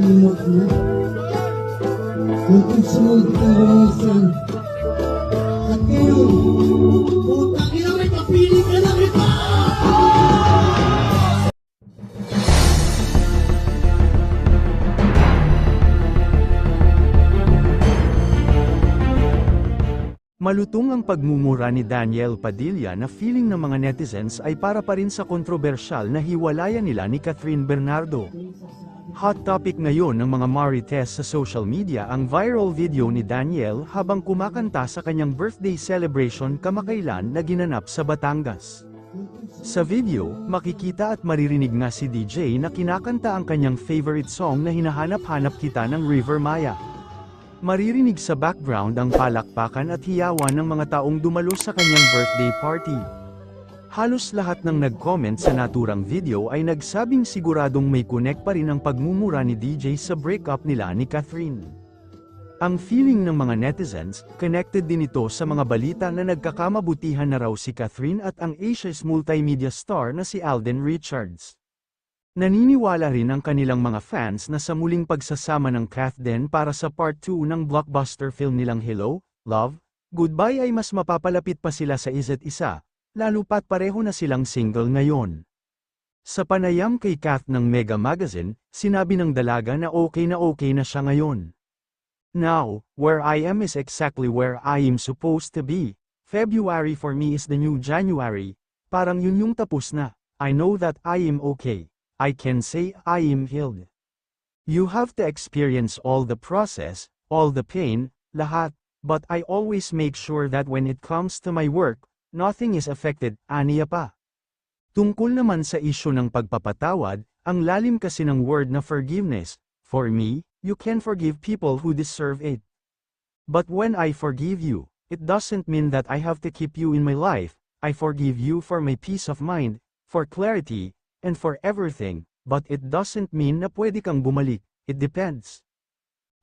limot mo. Kung sumunod ka lumisan. At ngayon, putang ina may papili ka lang ito! Malutong ang pagmumura ni Daniel Padilla na feeling ng mga netizens ay para pa rin sa kontrobersyal na hiwalayan nila ni Catherine Bernardo. Hot topic ngayon ng mga marites sa social media ang viral video ni Daniel habang kumakanta sa kanyang birthday celebration kamakailan na ginanap sa Batangas. Sa video, makikita at maririnig nga si DJ na kinakanta ang kanyang favorite song na hinahanap-hanap kita ng River Maya. Maririnig sa background ang palakpakan at hiyawan ng mga taong dumalo sa kanyang birthday party. Halos lahat ng nag-comment sa naturang video ay nagsabing siguradong may connect pa rin ang pagmumura ni DJ sa breakup nila ni Catherine. Ang feeling ng mga netizens, connected din ito sa mga balita na nagkakamabutihan na raw si Catherine at ang Asia's multimedia star na si Alden Richards. Naniniwala rin ang kanilang mga fans na sa muling pagsasama ng Kathden para sa part 2 ng blockbuster film nilang Hello, Love, Goodbye ay mas mapapalapit pa sila sa isa't isa, lalo pat pareho na silang single ngayon. Sa panayam kay Kath ng Mega Magazine, sinabi ng dalaga na okay na okay na siya ngayon. Now, where I am is exactly where I am supposed to be. February for me is the new January. Parang yun yung tapos na. I know that I am okay. I can say I am healed. You have to experience all the process, all the pain, lahat, but I always make sure that when it comes to my work, nothing is affected, aniya pa. Tungkol naman sa isyo ng pagpapatawad, ang lalim kasi ng word na forgiveness, for me, you can forgive people who deserve it. But when I forgive you, it doesn't mean that I have to keep you in my life, I forgive you for my peace of mind, for clarity, and for everything, but it doesn't mean na pwede kang bumalik, it depends.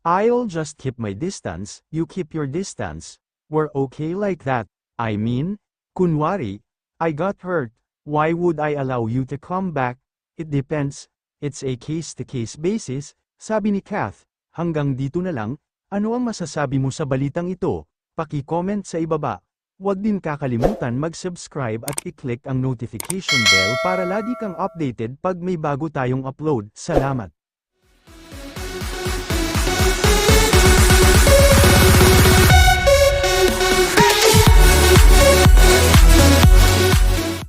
I'll just keep my distance, you keep your distance, we're okay like that, I mean, kunwari, I got hurt, why would I allow you to come back, it depends, it's a case-to-case basis, sabi ni Kath, hanggang dito na lang, ano ang masasabi mo sa balitang ito, paki-comment sa ibaba. Huwag din kakalimutan mag-subscribe at i-click ang notification bell para lagi kang updated pag may bago tayong upload. Salamat!